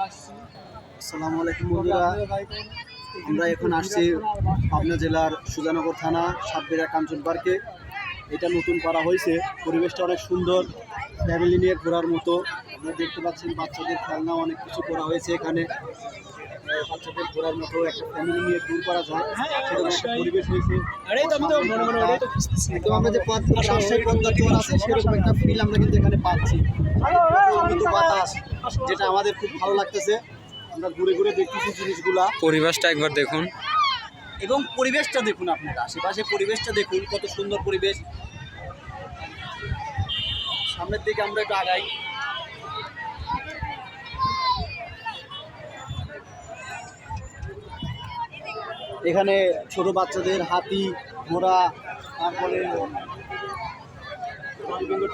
আসসালামু আলাইকুম বন্ধুরা। আমরা এখন আসছি পাবনা জেলার সুজানগর থানা, সাতবেরা কাঞ্চন পার্কে। এটা নতুন করা হয়েছে। পরিবেশটা অনেক সুন্দর। ফ্যামিলি নিয়ে ঘোরার মতো। আপনারা দেখতে পাচ্ছেন বাচ্চাদের খেলনা অনেক কিছু করা হয়েছে এখানে। বাচ্চাদের ঘোরার মতো একটা ফ্যামিলি নিয়ে ট্যুর করা যায়। সেরকম একটা পরিবেশ হয়েছে একদম আমরা যে রাজশাহী পদ্মা চর আছে সেরকম একটা ফিল আমরা কিন্তু এখানে পাচ্ছি। কিন্তু বাতাস যেটা আমাদের খুব ভালো লাগতেছে। আমরা ঘুরে ঘুরে দেখতেছি জিনিসগুলা। পরিবেশটা একবার দেখুন। এবং পরিবেশটা দেখুন আপনারা আশেপাশে পরিবেশটা দেখুন কত সুন্দর পরিবেশ। সামনের দিকে আমরা একটু আগাই। এখানে ছোট বাচ্চাদের হাতি, ঘোড়া, তারপরে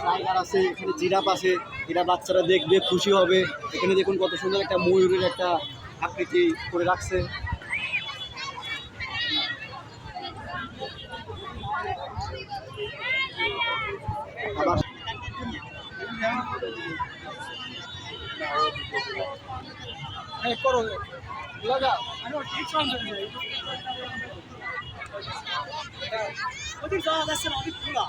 টাইগার আছে, এখানে জিরাফ আছে, এরা বাচ্চারা দেখবে, খুশি হবে। এখানে দেখুন কত সুন্দর একটা ময়ূরের একটা আকৃতি করে রাখছে। আবার করো। লাগা। ওদিক যাওয়া যাচ্ছে না অনেক খোলা।